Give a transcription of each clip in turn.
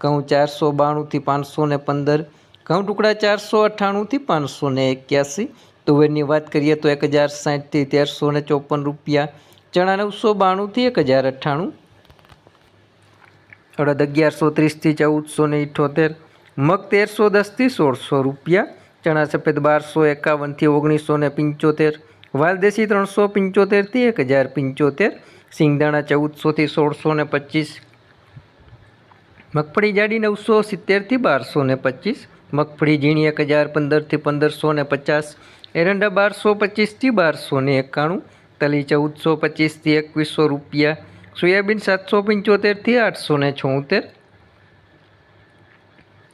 ઘઉં ચારસો બાણુંથી પાંચસો ને પંદર, ઘઉં ટુકડા ચારસો અઠ્ઠાણુંથી પાંચસો ને એક્યાસી. તુવેરની વાત કરીએ તો એક હજાર સાઠથી તેરસો ને ચોપન રૂપિયા, ચણા નવસો બાણુંથી એક હજાર અઠ્ઠાણું. અડદ અગિયારસો ત્રીસથી ચૌદસો ને ઇઠોતેર, મગ તેરસો દસથી સોળસો રૂપિયા, ચણા સફેદ બારસો એકાવનથી ઓગણીસો ને પંચોતેર, વાલદેશી ત્રણસો પંચોતેરથી એક હજાર પંચોતેર, સિંગદાણા ચૌદસોથી સોળસો ને પચીસ મગફળી જાડી નવસો સિત્તેરથી બારસો ને પચીસ, મગફળી ઝીણી એક હજાર પંદરથી પંદરસો ને પચાસ, એરંડા બારસો પચીસથી બારસો ને એકાણું, તલી ચૌદસો પચીસથી એકવીસો રૂપિયા, સોયાબીન સાતસો પંચોતેરથી આઠસો ને છોતેર,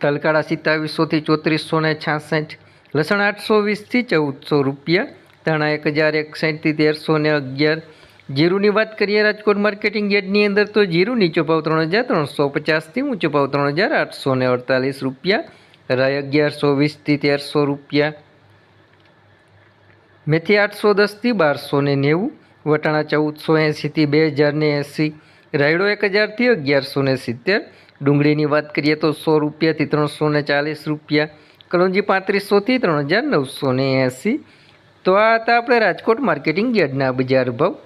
તલકાળા સિત્તાવીસોથી ચોત્રીસો ને છાસઠ, લસણ આઠસો વીસથી ચૌદસો રૂપિયા, ધાણા એક હજાર એકસઠથી તેરસો ને અગિયાર જીરુની વાત કરીએ રાજકોટ માર્કેટિંગ યાર્ડની અંદર તો જીરું નીચો ભાવ ત્રણ હજાર ત્રણસો પચાસથી ઊંચો ભાવ ત્રણ હજાર આઠસો ને અડતાલીસ રૂપિયા, રાય અગિયારસો વીસથી તેરસો રૂપિયા, મેથી આઠસો દસથી બારસો ને નેવું, વટાણા ચૌદસો એંસીથી બે હજાર ને એંસી રાયડો એક હજારથી અગિયારસો ને સિત્તેર, ડુંગળીની વાત કરીએ તો સો રૂપિયાથી ત્રણસો ને ચાલીસ રૂપિયા, કલોંજી પાંત્રીસોથી ત્રણ હજાર નવસો ને એંસી તો આ હતા આપણે રાજકોટ માર્કેટિંગ યાર્ડના બજાર ભાવ.